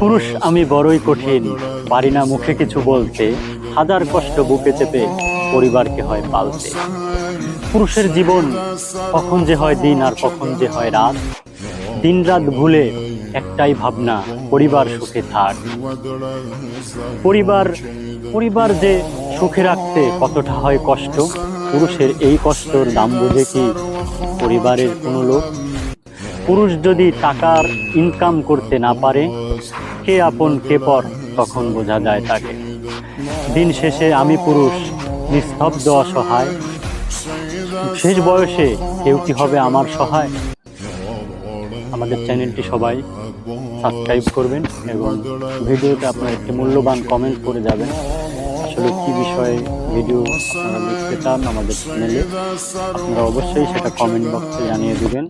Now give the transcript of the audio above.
পুরুষ আমি বড়ই কঠিন, পারি না মুখে কিছু বলতে, হাজার কষ্ট বুকে চেপে পরিবারকে হয় পালতে। পুরুষের জীবন কখন যে হয় দিন আর কখন যে হয় রাত দিন রাত ভুলে একটাই ভাবনা, পরিবার সুখে থাক। পরিবার পরিবার যে সুখে রাখতে কতটা হয় কষ্ট, পুরুষের এই কষ্টর দাম বুঝে কি পরিবারের কোনো লোক? পুরুষ যদি টাকার ইনকাম করতে না পারে, কে আপন, কে পর, তখন বোঝা যায় তাকে। দিন শেষে আমি পুরুষ, নিস্তব্ধ অসহায়। শেষ বয়সে কেউ কি হবে আমার সহায়? আমাদের চ্যানেলটি সবাই সাবস্ক্রাইব করবেন এবং ভিডিওতে আপনার একটি মূল্যবান কমেন্ট করে যাবেন। আসলে কী বিষয়ে ভিডিও আপনারা দেখতে চান আমাদের চ্যানেলে আপনারা অবশ্যই সেটা কমেন্ট বক্সে জানিয়ে দিবেন।